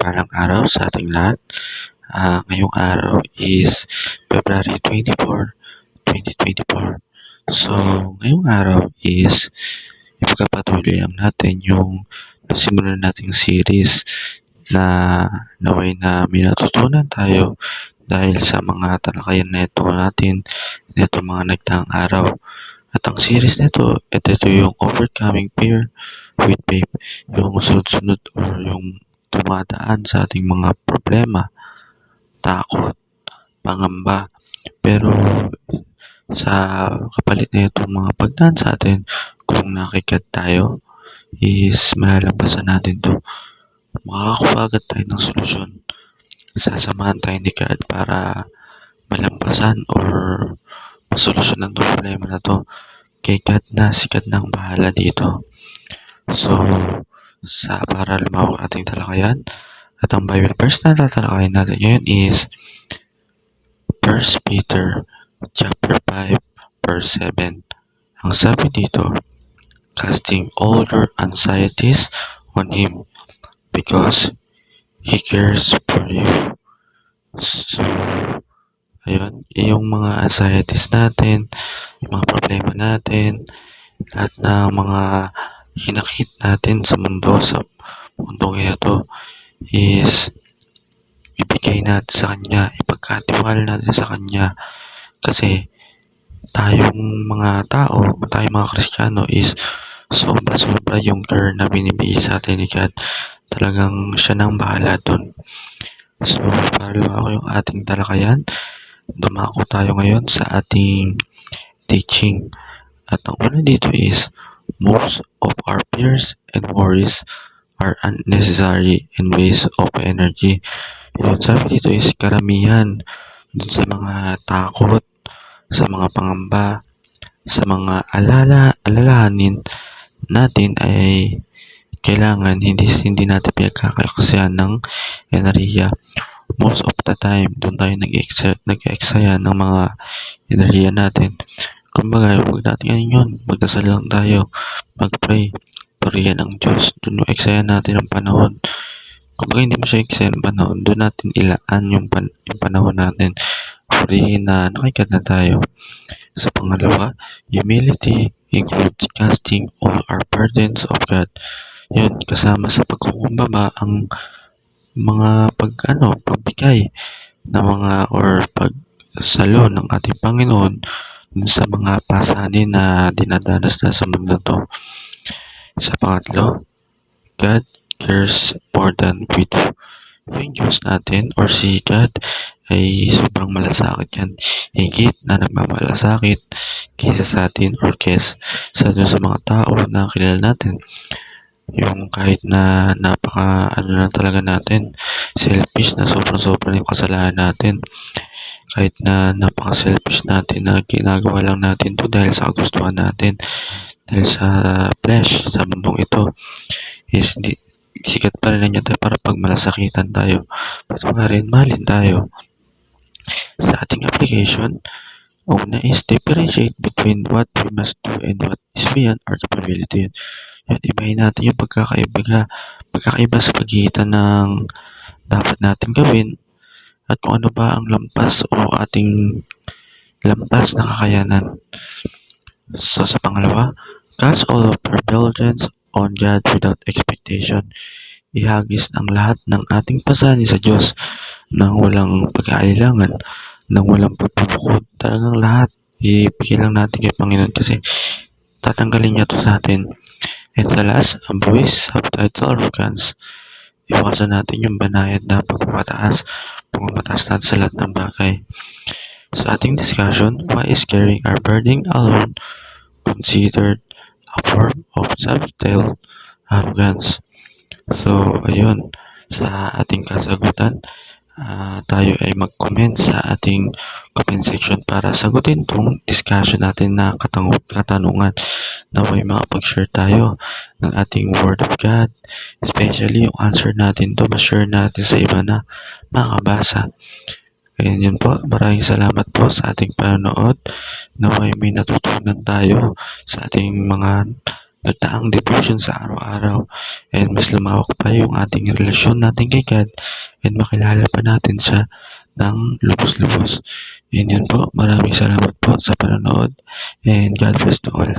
mapagpalang araw sa ating lahat. Ah, ngayong araw is February 24, 2024. So, ngayong araw is ipagpapatuloy lang natin yung nasimulan nating series na naway na may natutunan tayo dahil sa mga talakayan na ito natin nito mga nagdaang araw. At ang series nito, ito, ito yung Overcoming Fear with Faith. Yung sunod-sunod or yung dumadaan sa ating mga problema, takot, pangamba. Pero sa kapalit na itong mga pagdaan sa atin, kung nakikat tayo, is malalampasan natin to. Makakakuha agad tayo ng solusyon. Sasamahan tayo ni God para malampasan or masolusyonan itong problema na to. Kay God na si God bahala dito. So, sa para lumawak ating talakayan. At ang Bible verse na tatalakayin natin ngayon is 1 Peter chapter 5 verse 7. Ang sabi dito, casting all your anxieties on Him because He cares for you. So, ayun, yung mga anxieties natin, yung mga problema natin, lahat ng mga hinakit natin sa mundo, sa mundo ito, is ibigay natin sa Kanya, ipagkatiwala natin sa Kanya. Kasi tayong mga tao, tayong mga Kristiyano is sobra-sobra yung care na binibigay sa atin ni God. Talagang siya nang bahala doon. So, para lumako yung ating talakayan, dumako tayo ngayon sa ating teaching. At ang una dito is, most of our fears and worries are unnecessary and waste of energy. Yun, sabi dito is karamihan dun sa mga takot, sa mga pangamba, sa mga alala, alalahanin natin ay kailangan hindi hindi natin pinagkakasayan ng enerhiya. Most of the time, doon tayo nag-eksaya ng mga enerhiya natin. Kumbaga, huwag natin yan yun. Magdasal lang tayo. Mag-pray. Purihan ang Diyos. Doon eksaya natin ang panahon. Kumbaga, hindi mo siya eksaya ng panahon. Doon natin ilaan yung, pan yung panahon natin. Purihin na nakikat na tayo. Sa pangalawa, humility includes casting all our burdens of God. Yun, kasama sa pagkukumbaba ang mga pag ano, pagbigay ng mga or pagsalo ng ating Panginoon sa mga pasanin na dinadanas na sa mundo to. Sa pangatlo, God cares more than we do. Yung Diyos natin or si God ay sobrang malasakit yan. Higit na nagmamalasakit kaysa sa atin or kaysa sa, sa mga tao na kilala natin yung kahit na napaka ano na talaga natin selfish na sobrang sobrang yung kasalanan natin kahit na napaka selfish natin na ginagawa lang natin to dahil sa kagustuhan natin dahil sa flesh sa mundong ito is di, sikat pa rin niya tayo para pag malasakitan tayo but rin malin tayo sa ating application Una is differentiate between what we must do and what is beyond our capability. Yan, ibahin natin yung pagkakaiba, pagkakaiba sa pagitan ng dapat natin gawin at kung ano ba ang lampas o ating lampas na kakayanan. So sa pangalawa, cast all of our diligence on God without expectation. Ihagis ang lahat ng ating pasani sa Diyos nang walang pag-aalilangan nang walang pagpupukod. Talagang lahat, ibigay lang natin kay Panginoon kasi tatanggalin niya to sa atin. And sa last, a voice, subtitle, arrogance. Iwasan natin yung banayad na pagpapataas, pagpapataas natin sa lahat ng bagay. Sa ating discussion, why is carrying our burden alone considered a form of subtle arrogance? So, ayun, sa ating kasagutan, uh, tayo ay mag-comment sa ating comment section para sagutin tong discussion natin na katanungan na may mga pag-share tayo ng ating Word of God. Especially yung answer natin to, ma-share natin sa iba na makabasa. Kaya yun po, maraming salamat po sa ating panonood na may, may natutunan tayo sa ating mga nagdaang devotion sa araw-araw and mas lumawak pa yung ating relasyon natin kay God and makilala pa natin siya ng lubos-lubos. And yun po, maraming salamat po sa panonood and God bless to all.